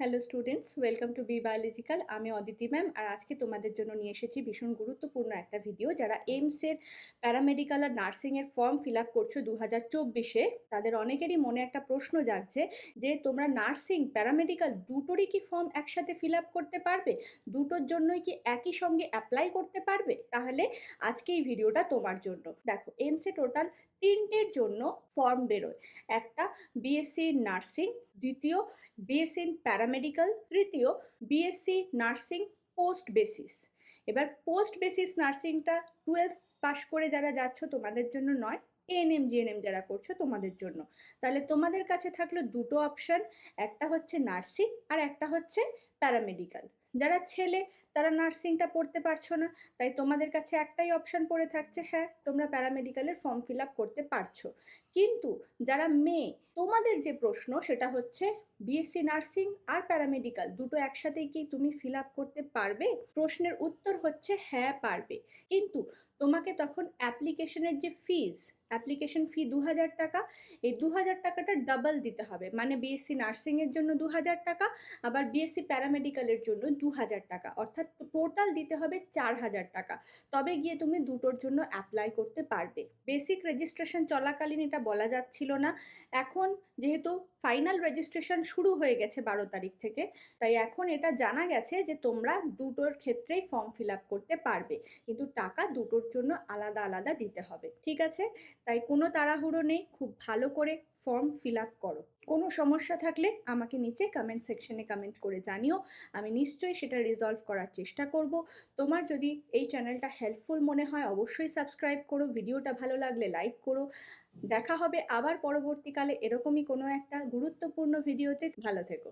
Hello students welcome to B biological আমি Aditi ma'am আর আজকে তোমাদের জন্য নিয়ে এসেছি ভীষণ গুরুত্বপূর্ণ একটা ভিডিও যারা এইমসের প্যারামেডিক্যাল আর নার্সিংয়ের ফর্ম ফিল আপ করছ দু হাজার চব্বিশে, তাদের অনেকেরই মনে একটা প্রশ্ন জাগছে যে তোমরা নার্সিং প্যারামেডিক্যাল দুটোরই কি ফর্ম একসাথে ফিল আপ করতে পারবে? দুটোর জন্যই কি একই সঙ্গে অ্যাপ্লাই করতে পারবে? তাহলে আজকে এই ভিডিওটা তোমার জন্য। দেখো এইমসে টোটাল তিনটের জন্য ফর্ম বেরোয়। একটা বিএসসি নার্সিং দ্বিতীয় বিএসসি ইন প্যারামেডিক্যাল তৃতীয় বিএসসি নার্সিং পোস্ট বেসিস এবার পোস্ট বেসিস নার্সিংটা টুয়েলভ পাশ করে যারা যাচ্ছ তোমাদের জন্য নয় এএনএম জিএনএম যারা করছ তোমাদের জন্য। তাহলে তোমাদের কাছে থাকল দুটো অপশান একটা হচ্ছে নার্সিং আর একটা হচ্ছে প্যারামেডিক্যাল যারা ছেলে, তারা নার্সিংটা পড়তে পারছ না, তাই তোমাদের কাছে একটাই অপশান পড়ে থাকছে হ্যাঁ তোমরা প্যারামেডিক্যালের ফর্ম ফিল আপ করতে পারছ। কিন্তু যারা মেয়ে, তোমাদের যে প্রশ্ন, সেটা হচ্ছে বিএসসি নার্সিং আর প্যারামেডিক্যাল দুটো একসাথেই কি তুমি ফিল আপ করতে পারবে? প্রশ্নের উত্তর হচ্ছে হ্যাঁ পারবে। কিন্তু তোমাকে তখন অ্যাপ্লিকেশনের যে ফিজ অ্যাপ্লিকেশন ফি দু হাজার টাকা, এই দু হাজার টাকাটা ডাবল দিতে হবে। মানে বিএসসি নার্সিংয়ের জন্য দু হাজার টাকা, আবার বিএসসি প্যারামেডিক্যালের জন্য দু হাজার টাকা। অর্থাৎ টোটাল দিতে হবে চার হাজার টাকা। তবে গিয়ে তুমি দুটোর জন্য অ্যাপ্লাই করতে পারবে। বেসিক রেজিস্ট্রেশন চলাকালীন এটা বলা যাচ্ছিল না। এখন যেহেতু ফাইনাল রেজিস্ট্রেশন শুরু হয়ে গেছে বারো তারিখ থেকে। তাই এখন এটা জানা গেছে যে তোমরা দুটোর ক্ষেত্রেই ফর্ম ফিল আপ করতে পারবে। কিন্তু টাকা দুটোর জন্য আলাদা আলাদা দিতে হবে। ঠিক আছে? তাই কোনো তাড়াহুড়ো নেই। খুব ভালো করে ফর্ম ফিল আপ করো। কোনো সমস্যা থাকলে আমাকে নিচে কমেন্ট সেকশনে কমেন্ট করে জানিও। আমি নিশ্চয়ই সেটা রিজলভ করার চেষ্টা করব। তোমার যদি এই চ্যানেলটা হেল্পফুল মনে হয়, অবশ্যই সাবস্ক্রাইব করো। ভিডিওটা ভালো লাগলে লাইক করো। দেখা হবে আবার পরবর্তীকালে এরকমই কোনো একটা গুরুত্বপূর্ণ ভিডিওতে ভালো থেকো।